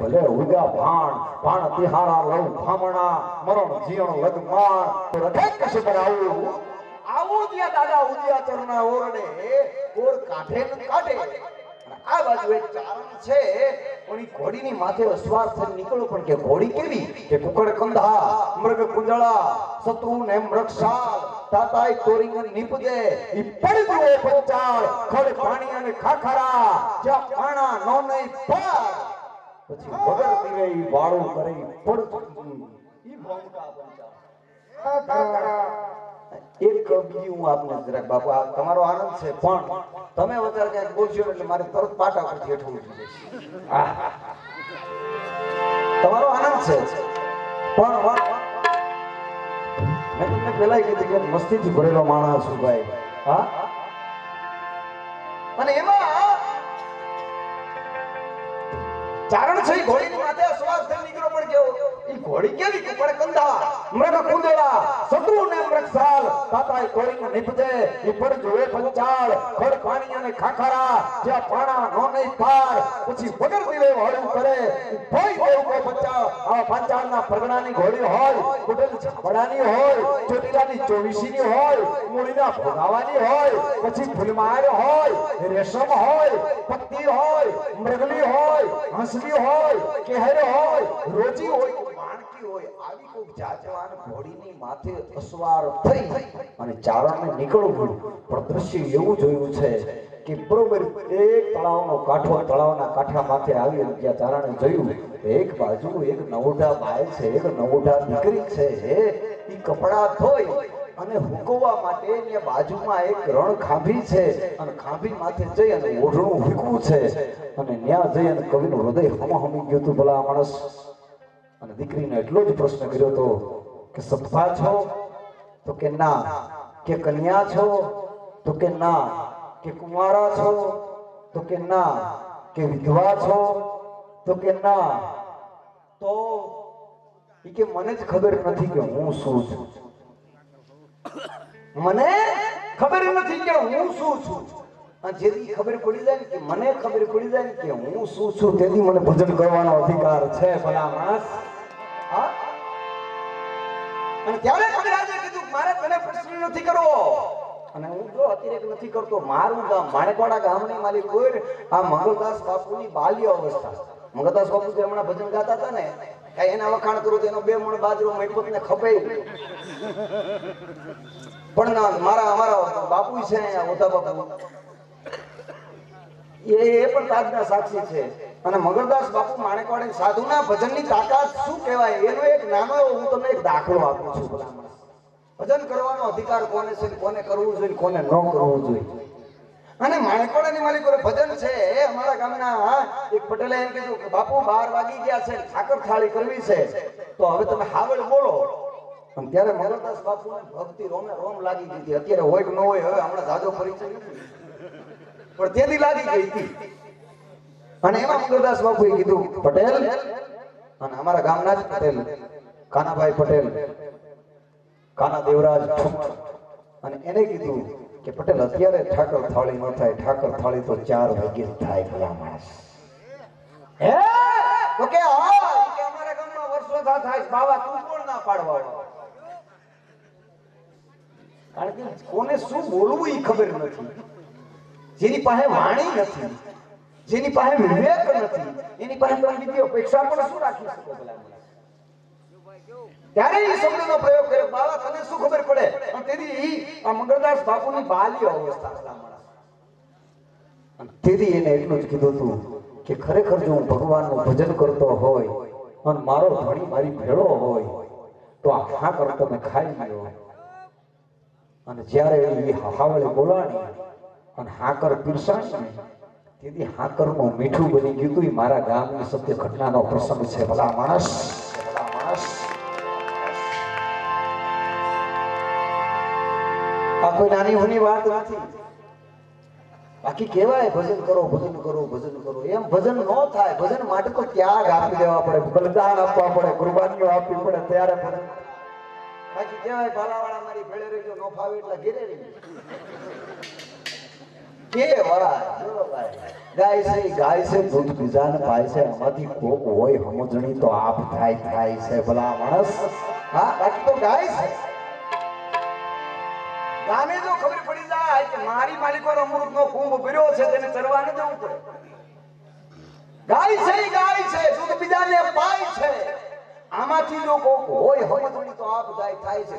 ભલે ઉગા ભાણ ભાણ તિહારા, લવ ભામણા, મરણ જીવણ લગમાણ. રખે કશું પર આવું? આવું ત્યાં દાદા ઉદિયા ચરના ઓરડે કોર કાઢે ને કાઢે. આ બાજુ એક ચારણ છે પણ ઘોડીની માથે અસવાર થઈ નીકળો, પણ કે ઘોડી કેવી? કે કુકડ કંધા, મૃગ કુંજળા શત્રુ ને મૃક્ષાળ તાતાય તોરિંગ નીપજે. ઈ પડી ગયો પંચાળ, ખડ પાણી અને ખાખરા, જ્યાં પાણા નો નહીં પાર. પછી વગર પીવે વાળું કરે પડ એક બીજી હું આપને જરાક બાપુ તમારો આનંદ છે, પણ તમે વધારે ક્યાંક બોલશો એટલે મારે તરત પાટા પર જેઠવું જોઈએ તમારો આનંદ છે. પણ મેં તમને પહેલા કીધું કે મસ્તીથી ભરેલો માણસ છું. ભાઈ હા? અને એમાં ચારણ ઈ ઘોડીની માથે અશ્વાસ થઈ નીકળ્યો પણ કેવો? ચોવીસીની હોય, મૂળીના ભોગાવાની હોય, પછી ફૂલમાર હોય, રેશમ હોય, પત્તી હોય, મૃગલી હોય, હંસલી હોય, કેહર હોય, રોજી હોય માણકી હોય આવી કોઈ જાજવાન ઘોડીની માથે અસવાર થઈ અને ચારણને નીકળવું પણ દ્રશ્ય એવું જોયું છે કે બરોબર એક તળાવનો કાંઠો તળાવના કાંઠા માથે આવી અને ત્યાં ચારણે જોયું, એક બાજુ એક નવોઢા બાય છે, એક નવોઢા દીકરી છે એ કપડા ધોઈ અને હુકવવા માટે ને બાજુમાં એક રણ ખાંભી છે અને ખાંભી માથે જઈ અને ઓઢણું હુકવું છે. અને ત્યાં જઈ અને કવિનું હૃદય હમ હમી ગયું હતું, ભલા માણસ. અને દીકરીને એટલો જ પ્રશ્ન કર્યો તો કે સત્ભા છો તો કે ના, કે કન્યા છો તો કે ના, કે કુંવારા છો તો કે ના, કે વિધવા છો તો કે ના. તો એ કે મને જ ખબર નથી કે હું શું છું. મને ખબર નથી કે હું શું છું. જેથી ખબર પડી જાય ને કે મને ખબર પડી જાય ને કે હું શું છું, તેથી મને ભજન કરવાનો અધિકાર છે ભલા માણસ કીધું મારે તને પ્રશ્ન નથી કરવો. અને હું અતિરેક નથી કરતો, મારું ગામ માણેકવાડા ગામની મારી કોઈ આ મંગળદાસ બાપુની બાલ્ય અવસ્થા. મંગળદાસ બાપુ હમણાં ભજન ગાતા હતા ને, કઈ એના વખાણ કરું તો એનો બે મણ બાજરો મૈપતને ખપે પણ ના, મારા અમારા બાપુ છે અહીંયા ઓતા બાપુ. એ એ પણ તાજના સાક્ષી છે. અને મગરદાસ બાપુ માણેકવાડી સાધુના ભજનની તાકાત શું કહેવાય? એનો એક નાનો એવો હું તમને એક દાખલો આપું છું ભજન કરવાનો અધિકાર કોને છે કોને કરવું જોઈએ કોને ન કરવું જોઈએ? અને માણેકવાડાની માલિક ભજન છે. એ અમારા ગામના એક પટેલે એમ કીધું કે, બાપુ, બાર વાગી ગયા છે ઠાકર થાળી કરવી છે. તો હવે તમે હાવળ બોલો. ત્યારે મગરદાસ બાપુ ભક્તિ રોમે રોમ લાગી ગઈ હતી. અત્યારે હોય કે ન હોય, હવે હમણાં જાજો પરિચય નથી. પણ તેથી લાગી ગઈ હતી. અને એમાં મંગળદાસ બાપુએ કીધું, પટેલ, અને અમારા ગામના જ પટેલ, કાનાભાઈ પટેલ, કાના દેવરાજ અને એને કીધું કે, પટેલ, અત્યારે ઠાકર થાળી ન થાય, ઠાકર થાળી તો ચાર વાગે થાય ભલા માણસ. હે? તો કે, હા કે અમારા ગામમાં વર્ષો થા થાય બાવા, તું કોણ ના પાડવા કારણ કે કોને શું બોલવું એ ખબર નથી. જેની પાસે વાણી નથી, જેની પાસે વિવેક નથી, એની પાસે તમે અપેક્ષા પણ શું રાખી શકો ત્યારે એ શબ્દનો પ્રયોગ કર્યો બાવા તને શું ખબર પડે? અને તેથી એ આ મંગળદાસ બાપુની બાલ્ય અવસ્થા તેથી એને એટલું જ કીધું હતું કે ખરેખર જો હું ભગવાનનું ભજન કરતો હોય અને મારો ધણી મારી ભેળો હોય, તો આ હા કરતો મેં ખાઈ ગયો અને જ્યારે એ હાવળે બોલાણી અને હાકર પીરસાણી તેથી હાકરનું મીઠું બની ગયું હતું. મારા ગામની સત્ય ઘટનાનો પ્રસંગ છે, ભલા માણસ. આ કોઈ નાની હોની વાત નથી. બાકી કહેવાય, ભજન કરો ભજન કરો ભજન કરો. એમ ભજન ન થાય, ભજન માટે તો ત્યાગ આપી દેવા પડે, બલિદાન આપવા પડે, કુરબાનીઓ આપવી પડે, ત્યારે ભજન. બાકી કહેવાય, ભાલાવાળા મારી ભેળે રહેજો, ન ફાવે એટલે ઘેરે રહેજો. આમાંથી થાય થાય ગામે જો ખબર પડી જાય કે મારી અમૃત નો કુંભ ભર્યો છે, તેને ચરવા ગાય છે ગાય છે આમાંથી જો કોક હોય સમજણી તો આપ જાય થાય છે.